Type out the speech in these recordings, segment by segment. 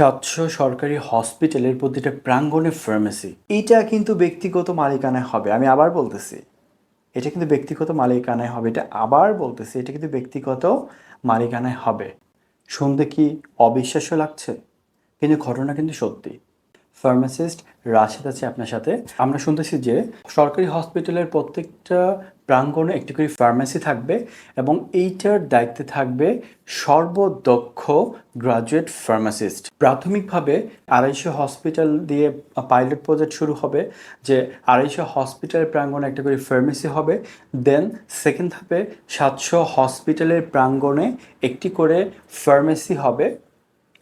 সাতশো সরকারি হসপিটালের প্রতিটা প্রাঙ্গণে ফার্মেসি। এটা কিন্তু ব্যক্তিগত মালিকানায় হবে, আমি আবার বলতেছি। এটা কিন্তু ব্যক্তিগত মালিকানায় হবে, এটা আবার বলতেছি, এটা কিন্তু ব্যক্তিগত মালিকানায় হবে। শুনতে কি অবিশ্বাস্য লাগছে? কিন্তু ঘটনা কিন্তু সত্যি। ফার্মাসিস্ট রাশেদ আছে আপনার সাথে। আমরা শুনতেছি যে সরকারি হসপিটালের প্রত্যেকটা প্রাঙ্গণে একটি করে ফার্মেসি থাকবে এবং এইটার দায়িত্বে থাকবে সর্বদক্ষ গ্রাজুয়েট ফার্মাসিস্ট। প্রাথমিকভাবে আড়াইশো হসপিটাল দিয়ে পাইলট প্রজেক্ট শুরু হবে, যে আড়াইশো হসপিটালের প্রাঙ্গণে একটা করে ফার্মেসি হবে, দেন সেকেন্ড ধাপে সাতশো হসপিটালের প্রাঙ্গণে একটি করে ফার্মেসি হবে।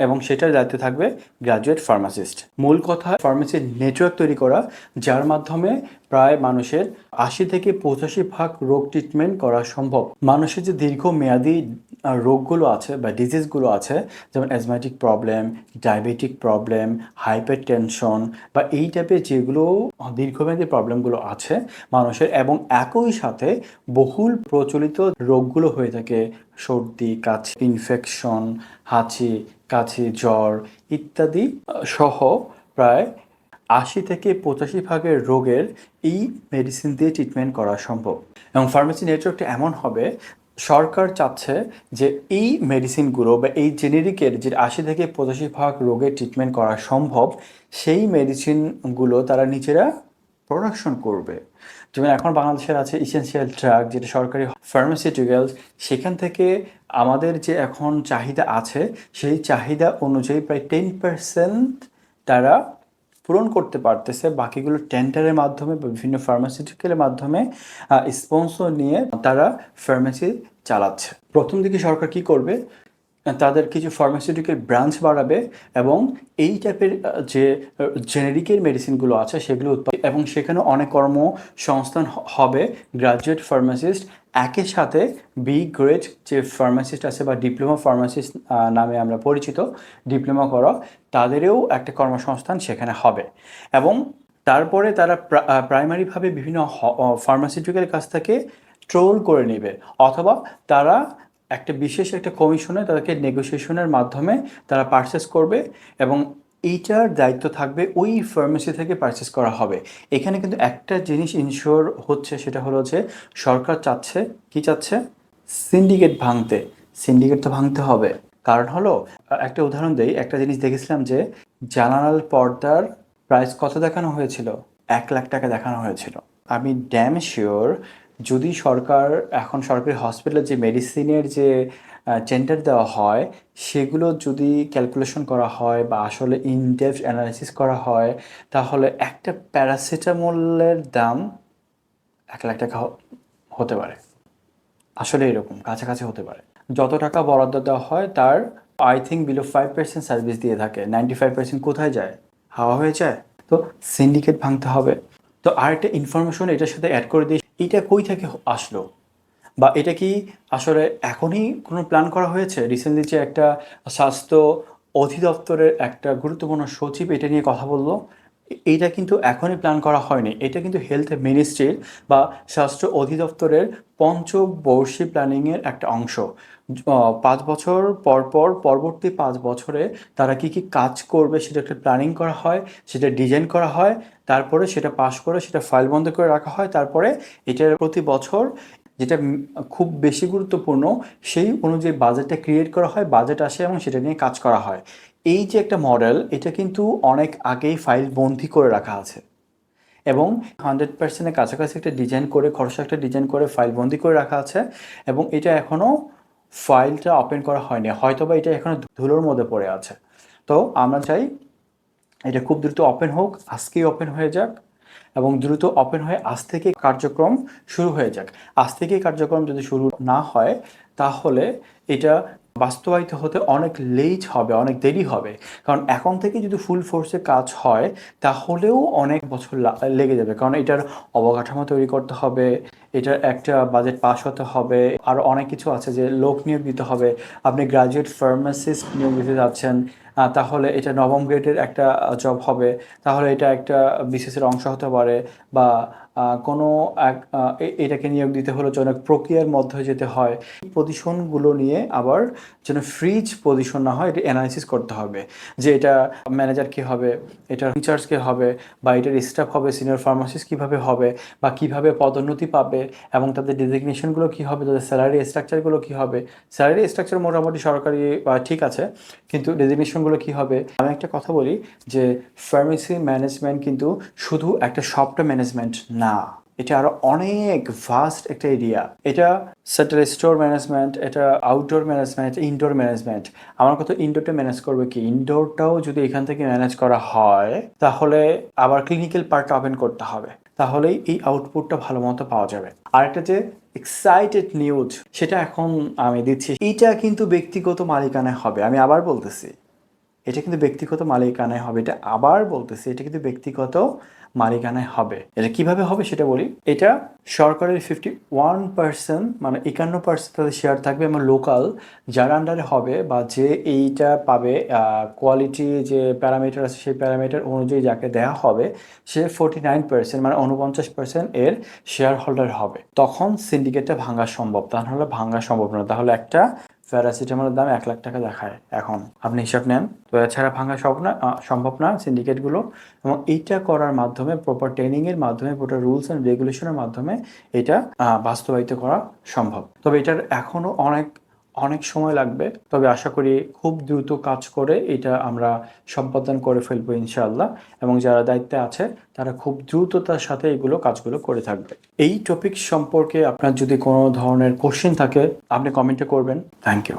এবং সেটার দায়িত্বে থাকবে গ্রাজুয়েট ফার্মাসিস্ট মূল কথা ফার্মেসির নেটওয়ার্ক তৈরি করা, যার মাধ্যমে প্রায় মানুষের আশি থেকে পঁচাশি ভাগ রোগ ট্রিটমেন্ট করা সম্ভব। মানুষের যে দীর্ঘমেয়াদী রোগগুলো আছে বা ডিজিজগুলো আছে, যেমন asthmatic problem diabetic problem hypertension বা এই টাইপের যেগুলো দীর্ঘমেয়াদী প্রবলেমগুলো আছে মানুষের, এবং একই সাথে বহুল প্রচলিত রোগগুলো হয়ে থাকে, সর্দি, কাশি ইনফেকশন হাঁচি কাশি জ্বর ইত্যাদি সহ প্রায় আশি থেকে পঁচাশি ভাগের রোগের এই মেডিসিন দিয়ে ট্রিটমেন্ট করা সম্ভব। এবং ফার্মেসি নেটওয়ার্কটা এমন হবে, সরকার চাচ্ছে যে এই মেডিসিনগুলো বা এই জেনেরিকের যে আশি থেকে পঁচাশি ভাগ রোগের ট্রিটমেন্ট করা সম্ভব, সেই মেডিসিনগুলো তারা নিজেরা প্রোডাকশন করবে। যেমন এখন বাংলাদেশের আছে ইসেনশিয়াল ট্রাক যেটা সরকারি ফার্মাসিউটিক্যালস সেখান থেকে আমাদের যে এখন চাহিদা আছে, সেই চাহিদা অনুযায়ী প্রায় টেন পার্সেন্ট তারা পূরণ করতে পারতেছে। বাকিগুলো টেন্ডারের মাধ্যমে বিভিন্ন ফার্মাসিউটিক্যালের মাধ্যমে স্পন্সর নিয়ে তারা ফার্মেসি চালাচ্ছে। প্রথম দিকে সরকার কি করবে? তাদের কিছু ফার্মাসিউটিক্যাল ব্রাঞ্চ বাড়াবে এবং এই টাইপের যে জেনেরিকের মেডিসিনগুলো আছে সেগুলো উৎপাদন এবং সেখানে অনেক কর্মসংস্থান হবে। গ্রাজুয়েট ফার্মাসিস্ট একই সাথে বি গ্রেড যে ফার্মাসিস্ট আছে বা ডিপ্লোমা ফার্মাসিস্ট নামে আমরা পরিচিত ডিপ্লোমা করা তাদেরও একটা কর্মসংস্থান সেখানে হবে। এবং তারপরে তারা প্রাইমারিভাবে বিভিন্ন ফার্মাসিউটিক্যাল কাছ থেকে ট্রোল করে নেবে। অথবা তারা একটা বিশেষ একটা কমিশনে তাদেরকে নেগোসিয়েশনের মাধ্যমে তারা পারচেস করবে এবং এইটার দায়িত্ব থাকবে ওই ফার্মেসি থেকে পারচেস করা হবে। এখানে কিন্তু একটা জিনিস ইনশিওর হচ্ছে সেটা হলো যে সরকার চাচ্ছে, কি চাচ্ছে? সিন্ডিকেট ভাঙতে। সিন্ডিকেট তো ভাঙতে হবে। কারণ হলো একটা উদাহরণ দেই, একটা জিনিস দেখেছিলাম যে জানালাল পর্দার প্রাইস কত দেখানো হয়েছিল? এক লাখ টাকা দেখানো হয়েছিল। আমি ড্যাম শিওর যদি সরকার, এখন সরকারি হসপিটালে যে মেডিসিনের যে টেন্ডার দেওয়া হয়, সেগুলো যদি ক্যালকুলেশন করা হয় বা আসলে ইনডেপথ অ্যানালাইসিস করা হয়, তাহলে একটা প্যারাসিটামলের দাম এক লাখ টাকা হতে পারে। আসলে এরকম, কাছাকাছি হতে পারে। যত টাকা বরাদ্দ দেওয়া হয়, তার I think below five percent service দিয়ে থাকে। নাইনটি ফাইভ পার্সেন্ট কোথায় যায়? হাওয়া হয়ে যায়। তো সিন্ডিকেট ভাঙতে হবে। তো আর একটা ইনফরমেশন এটার সাথে অ্যাড করে দিই। এটা কই থেকে আসলো? বা এটা কি আসলে এখনই কোনো প্ল্যান করা হয়েছে? রিসেন্টলি যে একটা স্বাস্থ্য অধিদপ্তরের একটা গুরুত্বপূর্ণ সচিব এটা নিয়ে কথা বলল। এ- এইটা কিন্তু এখনই প্ল্যান করা হয়নি। এটা কিন্তু হেলথ মিনিস্ট্রির বা স্বাস্থ্য অধিদপ্তরের পঞ্চবর্ষী প্ল্যানিংয়ের একটা অংশ। পাঁচ বছর পর পর পরবর্তী পাঁচ বছরে তারা কি কি কাজ করবে সেটা একটা প্ল্যানিং করা হয়, সেটা ডিজাইন করা হয়, তারপরে সেটা পাশ করে সেটা ফাইল বন্ধ করে রাখা হয়, তারপরে এটার প্রতি বছর যেটা খুব বেশি গুরুত্বপূর্ণ, সেই অনুযায়ী বাজেটটা ক্রিয়েট করা হয় বাজেট আসে এবং সেটা নিয়ে কাজ করা হয়। এই যে একটা মডেল এটা কিন্তু অনেক আগেই ফাইল বন্দি করে রাখা আছে। এবং হান্ড্রেড পার্সেন্টের কাছাকাছি একটা ডিজাইন করে, খরচা একটা ডিজাইন করে ফাইল বন্দি করে রাখা আছে এবং এটা এখনও ফাইলটা ওপেন করা হয়নি। হয়তো বা এটা এখনও ধুলোর মধ্যে পড়ে আছে। তো আমরা চাই এটা খুব দ্রুত ওপেন হোক, আজকেই ওপেন হয়ে যাক। এবং দ্রুত ওপেন হয়ে আজ থেকে কার্যক্রম শুরু হয়ে যাক। আজ থেকে কার্যক্রম যদি শুরু না হয়, তাহলে এটা বাস্তবায়িত হতে অনেক লেট হবে, অনেক দেরি হবে। কারণ এখন থেকে যদি ফুল ফোর্সে কাজ হয়, তাহলেও অনেক বছর লেগে যাবে। কারণ এটার অবকাঠামো তৈরি করতে হবে, এটার একটা বাজেট পাস হতে হবে, আর অনেক কিছু আছে যে লোক নিয়োগ দিতে হবে। আপনি গ্রাজুয়েট ফার্মাসিস্ট নিয়োগ দিতে যাচ্ছেন তাহলে এটা নবম গ্রেডের একটা জব হবে। তাহলে এটা একটা বিসিএসের অংশ হতে পারে বা কোনো এক এটাকে নিয়োগ দিতে হলে যেন প্রক্রিয়ার মধ্যে যেতে হয়। পজিশনগুলো নিয়ে আবার যেন ফ্রিজ পজিশন না হয়, এটা অ্যানালাইসিস করতে হবে যে এটা ম্যানেজার কি হবে, এটা টিচার্স কে হবে বা এটার স্টাফ হবে সিনিয়র ফার্মাসিস্ট কীভাবে হবে বা কীভাবে পদোন্নতি পাবে এবং তাদের ডেজিগনেশনগুলো কি হবে, তাদের স্যালারি স্ট্রাকচারগুলো কি হবে। স্যালারি স্ট্রাকচার মোটামুটি সরকারি ঠিক আছে, কিন্তু ডেজিগনেশনগুলো কি হবে? আমি একটা কথা বলি যে ফার্মেসি ম্যানেজমেন্ট কিন্তু শুধু একটা সফটওয়্যার ম্যানেজমেন্ট না, এটা আরও অনেক ভাস্ট একটা এরিয়া এটা সেটেল স্টোর ম্যানেজমেন্ট এটা আউটডোর ম্যানেজমেন্ট ইনডোর ম্যানেজমেন্ট আমার কথা ইনডোরটা ম্যানেজ করবে কি? ইনডোরটাও যদি এখান থেকে ম্যানেজ করা হয়, তাহলে আবার ক্লিনিক্যাল পার্টটা ওপেন করতে হবে। তাহলেই এই আউটপুটটা ভালো মতো পাওয়া যাবে। আরেকটা যে এক্সাইটেড নিউজ সেটা এখন আমি দিচ্ছি। এটা কিন্তু ব্যক্তিগত মালিকানায় হবে। আমি আবার বলতেছি এটা কিন্তু ব্যক্তিগত মালিকানায় হবে। এটা আবার বলতেছি, এটা কিন্তু ব্যক্তিগত মালিকানায় হবে। এটা কীভাবে হবে সেটা বলি। এটা সরকারের ফিফটি ওয়ান পার্সেন্ট মানে একান্ন পার্সেন্ট তাদের শেয়ার থাকবে এবং লোকাল যার আন্ডারে হবে বা যে এইটা পাবে কোয়ালিটি যে প্যারামিটার আছে সেই প্যারামিটার অনুযায়ী যাকে দেওয়া হবে, সে ফোর্টি নাইন পার্সেন্ট মানে উনপঞ্চাশ পার্সেন্ট এর শেয়ার হোল্ডার হবে। তখন সিন্ডিকেটটা ভাঙা সম্ভব। তা নাহলে ভাঙা সম্ভব না। তাহলে একটা প্যারাসিটামলের দাম এক লাখ টাকা দেখায় এখন। আপনি হিসাব নেন। তো এছাড়া ভাঙা সব না সম্ভব না সিন্ডিকেটগুলো। এবং এইটা করার মাধ্যমে প্রপার ট্রেনিংয়ের মাধ্যমে পুরো রুলস অ্যান্ড রেগুলেশনের মাধ্যমে এটা বাস্তবায়িত করা সম্ভব। তবে এটার এখনও অনেক অনেক সময় লাগবে, তবে আশা করি খুব দ্রুত কাজ করে এটা আমরা সম্পাদন করে ফেলব ইনশাআল্লাহ। এবং যারা দায়িত্বে আছে, তারা খুব দ্রুততার সাথে এগুলো কাজগুলো করে থাকবে। এই টপিক সম্পর্কে আপনার যদি কোনো ধরনের কোশ্চেন থাকে, আপনি কমেন্টে করবেন। Thank you